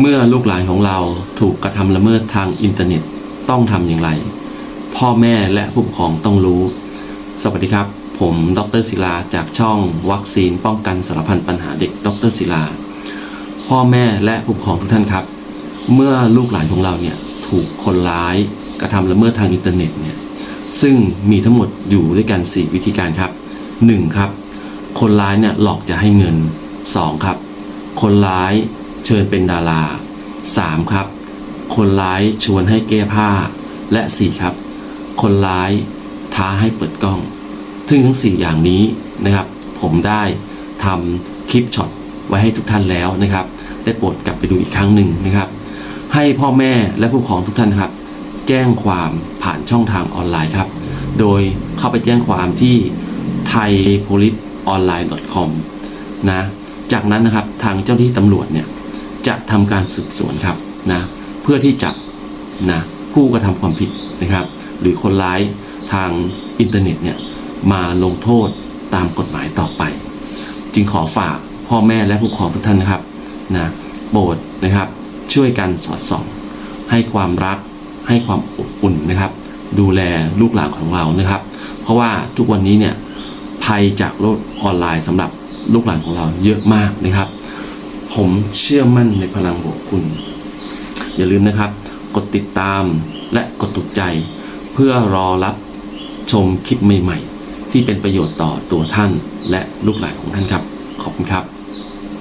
เมื่อลูกหลานของเราถูกกระทำละเมิดทางอินเทอร์เน็ตต้องทำอย่างไร พ่อแม่และผู้ปกครองต้องรู้ สวัสดีครับ ผมดรศิลาจากช่องวัคซีนป้องกันสารพันปัญหาเด็กดรศิลา พ่อแม่และผู้ปกครองทุกท่านครับ เมื่อลูกหลานของเราเนี่ยถูกคนร้ายกระทำละเมิดทางอินเทอร์เน็ตเนี่ยซึ่งมีทั้งหมดอยู่ด้วยกัน 4 วิธีการครับ 1. ครับ คนร้ายเนี่ยหลอกจะให้เงิน 2. ครับ คนร้าย เชิญเป็นดารา 3. ครับ คนร้ายชวนให้แก้ผ้า และ 4 ครับ คนร้ายท้าให้เปิดกล้อง ซึ่งทั้ง 4 อย่างนี้นะครับ ผมได้ทำคลิปช็อตไว้ให้ทุกท่านแล้วนะครับ ได้โปรดกลับไปดูอีกครั้งหนึ่งนะครับ ให้พ่อแม่และผู้ปกครองทุกท่านครับ แจ้งความผ่านช่องทางออนไลน์ครับ โดยเข้าไปแจ้งความที่ thaipoliceonline.com นะ จากนั้นนะครับทางเจ้าหน้าที่ตำรวจเนี่ย จะทำการสืบสวนครับนะเพื่อที่จะนะผู้กระทำความผิดนะครับ หรือคนร้ายทางอินเทอร์เน็ตเนี่ยมาลงโทษตามกฎหมายต่อไป จึงขอฝากพ่อแม่และผู้ปกครองทุกท่านนะครับนะโปรดนะครับช่วยกันสอดส่อง ให้ความรักให้ความอบอุ่นนะครับ ดูแลลูกหลานของเรานะครับ เพราะว่าทุกวันนี้เนี่ยภัยจากโลกออนไลน์สำหรับลูกหลานของเราเยอะมากนะครับ ผมเชื่อมั่นในพลังบวกคุณ อย่าลืมนะครับ กดติดตามและกดถูกใจ เพื่อรอรับชมคลิปใหม่ ๆ ที่เป็นประโยชน์ต่อตัวท่านและลูกหลานของท่านครับ ขอบคุณครับ